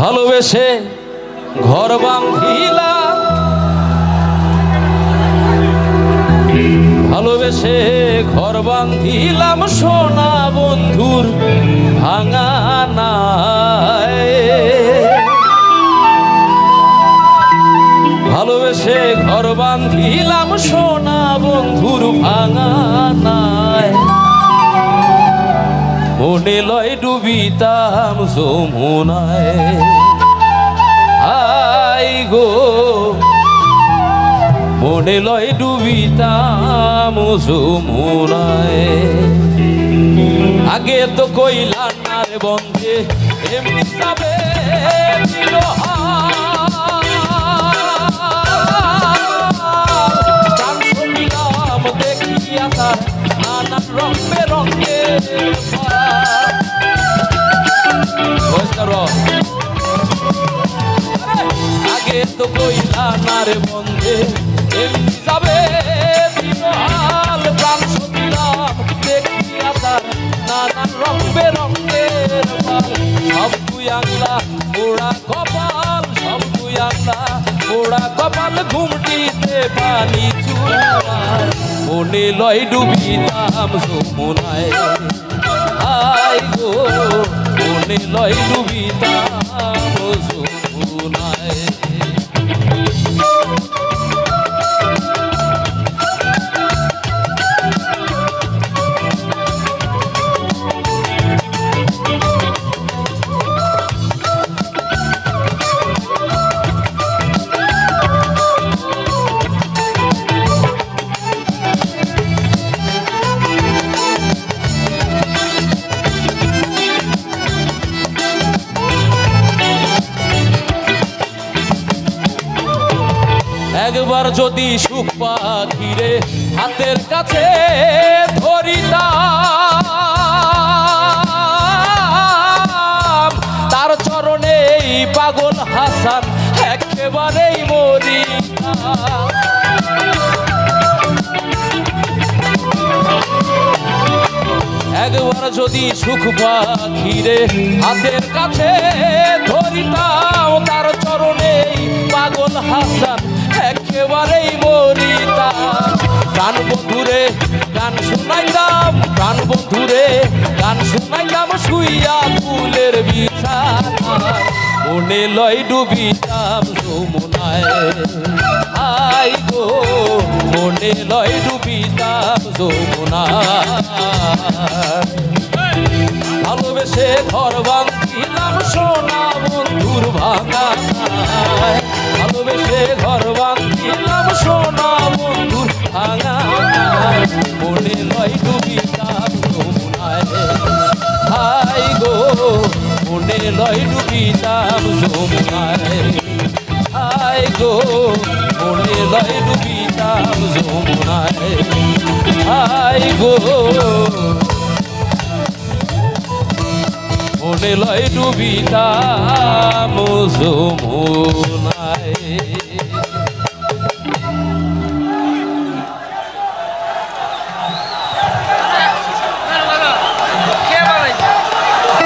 ভালোবেসে ঘর বাঁধিলা। ভালোবেসে ঘর বাঁধিলাম সোনা বন্ধুর ভাঙা ভালোবেসে ঘর বাঁধিলাম সোনা বন্ধুর ভাঙা নাই। মনে লয় ডুবিতাম যমুনায়। আই গো, মনে লয় ডুবিতাম যমুনায়। আগে তো কইলা না রে বন্ধে, এমনি দিলাম দেখিয়া তো কইলা না রে বন্ধে এমনি যাবে দিনহাল প্রাণ সদিলাম দেখিয়া তার নানান রং বেরঙ্গের পাল সব তুই আংলা ওড়া কপাল, সব তুই আংলা ওড়া কপাল ঘুমটিতে পানি চুলায় মনে লয় ডুবিতাম যমুনায়। আই গো, মনে লয় ডুবিতাম একবার যদি সুখ পাখিরে হাতের কাছে ধরিতাম, তার চরণেই পাগল হাসান একেবারেই মরিতাম। একবার যদি সুখ পাখিরে হাতের কাছে ধরিতাম, তার চরণেই পাগল হাসান একেবারেই মরিতাম গান বন্ধুরে গান শুনাইতাম গান বন্ধুরে গান শুনাইতাম শুইয়া ফুলের বিছানায়। মনে লয় ডুবিতাম যমুনায়। আই গো, মনে লয় ডুবিতাম যমুনায়। ভালোবেসে ঘর বাঁধিলাম সোনা বন্ধুর ভাঙা। লয় ডুবিতাম যমুনায় হাই গো, মনে লয় ডুবিতাম যমুনায় হাই গো, মনে লয় ডুবিতাম যমুনা